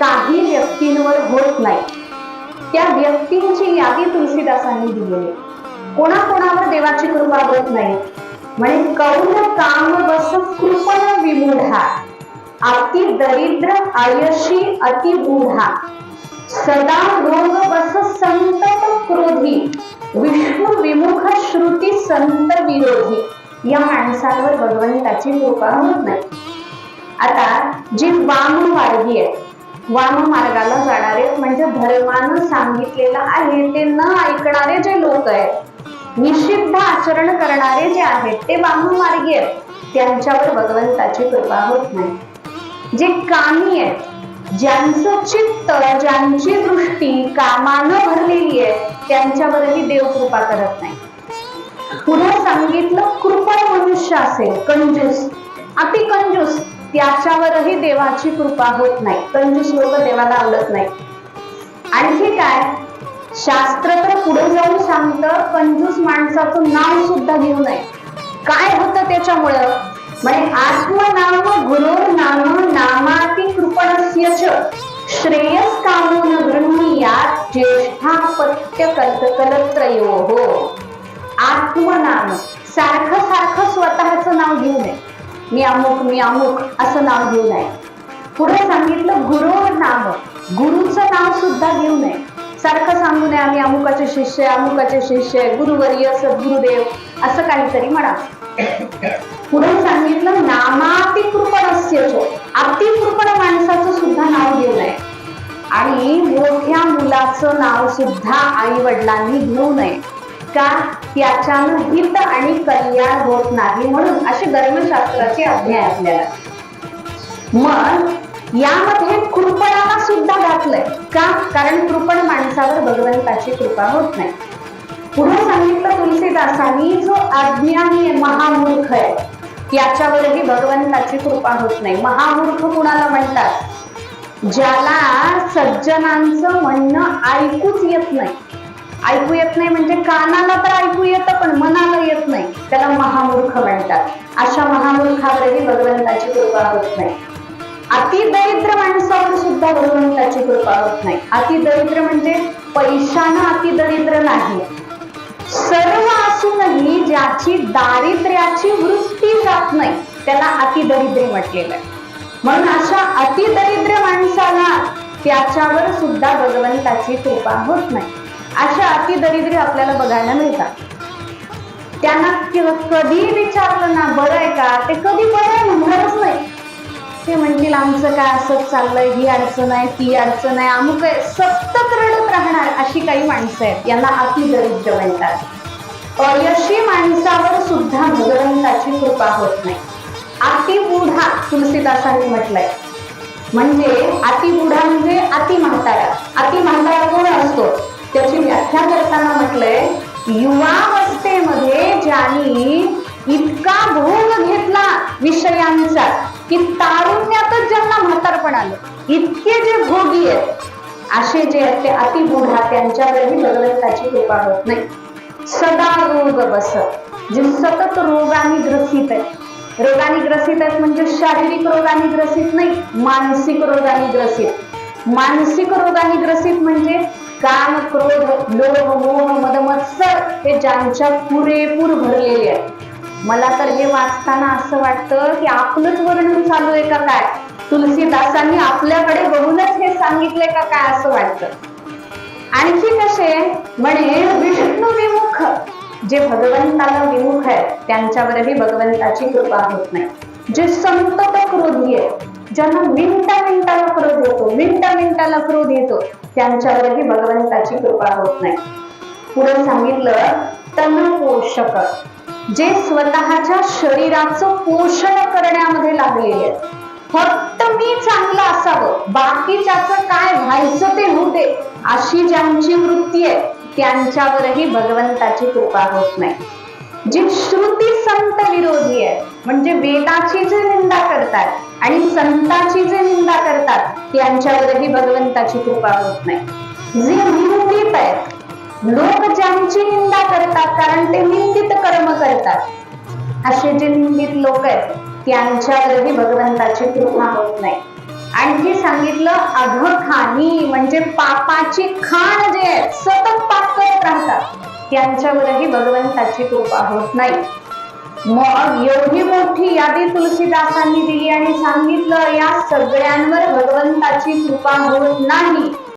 काही व्यक्तींवर होत नाही. त्या व्यक्तींची यादी तुलसीदासांनी दिलेली. कोणाकोणावर देवाची कृपा होत नाही. म्हणजे कौन काम बस कृपण विमूढा. अति दरिद्र आयशी अति बुढा. सदा रोग बस संतत क्रोधी. विष्णू विमुख श्रुती संत विरोधी. या माणसांवर भगवंताची कृपा होत नाही. आता जी वाम मार्गी आहे वाम मार्गाला जाणारे म्हणजे धर्मानं सांगितलेलं आहे ते न ऐकणारे जे लोक आहेत निषिद्ध आचरण करणारे जे आहेत ते वाममार्गी आहेत. त्यांच्यावर भगवंताची कृपा होत नाही. जे कामी आहेत ज्यांचं चित्त ज्यांची दृष्टी कामानं भरलेली आहे त्यांच्यावरही देव कृपा करत नाही. पुढे सांगितलं कृपा मनुष्य असेल कंजूस अति कंजूस त्याच्यावरही देवाची कृपा होत नाही. कंजूस लोक देवाला आवडत नाही. आणखी काय? शास्त्र तर पुढे जाऊन सांगतं कंजूस माणसाचं नाव सुद्धा घेऊ नये. काय होतं त्याच्यामुळं? म्हणजे आत्मनाम गुरुर नाम नामाती कृपणस्य च. श्रेयस कामून गृह्णीयात ज्येष्ठापत्य कल्पकलत्रयो हो आत्मनाम सारखं सारखं स्वतःचं नाव घेऊ नये. मी अमुक मी अमुक असं नाव घेऊ नये. पुढे सांगितलं गुरुवर नाम. गुरुचं नाव सुद्धा घेऊ नये. सारखं सांगू नये आम्ही अमुकाचे शिष्य अमुकाचे शिष्य आहे, गुरुवर्य गुरुदेव असं काहीतरी म्हणा. पुढे सांगितलं नामाती कृपणस्य अतिकृपण माणसाचं सुद्धा नाव घेऊ नये. आणि मोठ्या मुलाचं नाव सुद्धा आई वडिलांनी घेऊ नये. का त्याच्यानं हित आणि कल्याण होत नाही म्हणून असे धर्मशास्त्राचे अध्याय आपल्याला. मग यामध्ये कृपणाला सुद्धा घातलंय. का? कारण कृपण माणसावर भगवंताची कृपा होत नाही. पुढे सांगितलं तुलसीदासांनी जो अज्ञानी आहे महामूर्ख आहे याच्यावरही भगवंताची कृपा होत नाही. महामूर्ख कुणाला म्हणतात? ज्याला सज्जनांचं म्हणणं ऐकूच येत नाही. ऐकू येत नाही म्हणजे कानाला तर ऐकू येतं पण मनाला येत नाही. त्याला महामूर्ख म्हणतात. अशा महामूर्खावरही भगवंताची कृपा होत नाही. अतिदरिद्र माणसावर सुद्धा भगवंताची कृपा होत नाही. अति दरिद्र म्हणजे पैशानं अति दरिद्र नाही. सर्व असूनही ज्याची दारिद्र्याची वृत्ती जात नाही त्याला अतिदरिद्री म्हटलेलं आहे. म्हणून अशा अतिदरिद्र माणसाला त्याच्यावर सुद्धा भगवंताची कृपा होत नाही. अशा अतिदरिद्री आपल्याला बघायला मिळतात. त्यांना कधी विचारलं ना बरं आहे का? ते कधी बरं आहे म्हणणारच नाही. ते म्हणतील आमचं काय असंच चाललंय ही अडचण आहे ती अडचण आहे. अमुक आहे सतत रडत राहणार अशी काही माणसं आहेत. यांना अतिदरिद्र म्हणतात. अयशी माणसावर सुद्धा भगवंताची कृपा होत नाही. अतिबुढा तुलसीदासांनी म्हटलंय. म्हणजे अतिबुढा म्हणजे अति म्हातारा. अति म्हातारा त्याची व्याख्या करताना म्हटलंय युवावस्थेमध्ये ज्यांनी इतका भोग घेतला विषयांचा की तारुण्यातच ज्यांना म्हातारपण आलं. इतके जे भोगी आहेत असे जे आहेत ते अतिबुढा त्यांच्यावरही भगवंताची कृपा होत नाही. सदा रोग बस जे सतत रोगाने ग्रसित आहे रोगाने ग्रसित आहेत म्हणजे शारीरिक रोगाने ग्रसित नाही मानसिक रोगाने ग्रसित. मानसिक रोगाने ग्रसित म्हणजे काम क्रोध लोभ मोह मदमत्सर हे ज्यांच्या पुरेपूर भरलेले आहेत. मला तर हे वाचताना असं वाटतं की आपलंच वर्णन चालू आहे का काय? तुलसीदासांनी आपल्याकडे बघूनच हे सांगितलंय का काय असं वाटतं? आणखी कसे? म्हणे विष्णू विमुख. जे भगवंताला विमुख आहेत त्यांच्यावरही भगवंताची कृपा होत नाही. जे संतत क्रोधी आहे ज्यांना मिनटा मिनटा क्रोध येतो मिनिटा मिनिटाला क्रोध येतो त्यांच्यावरही भगवंताची कृपा होत नाही. पुढे सांगितलं तन पोषक. जे स्वतःच्या शरीराचं पोषण करण्यामध्ये लागलेले आहेत. फक्त मी चांगलं असावं. बाकीच्याच काय व्हायचं ते होऊ दे. अशी ज्यांची वृत्ती आहे त्यांच्यावरही भगवंताची कृपा होत नाही. जी श्रुती संत विरोधी आहे म्हणजे वेदाची जे निंदा करतात आणि संताची जे निंदा करतात त्यांच्यावरही भगवंताची कृपा होत नाही. जे निंदित आहेत लोक ज्यांची निंदा करतात कारण ते निंदित कर्म करतात असे जे निंदित लोक आहेत त्यांच्यावरही भगवंताची कृपा होत नाही. आणखी सांगितलं अघखानी म्हणजे पापाची खाण जे आहे सतत पाप करत राहतात. त्यांच्यावरही भगवंताची कृपा होत नाही. मग एवढी मोठी यादी तुलसीदासांनी दिली आणि सांगितलं या सगळ्यांवर भगवंताची कृपा होत नाही.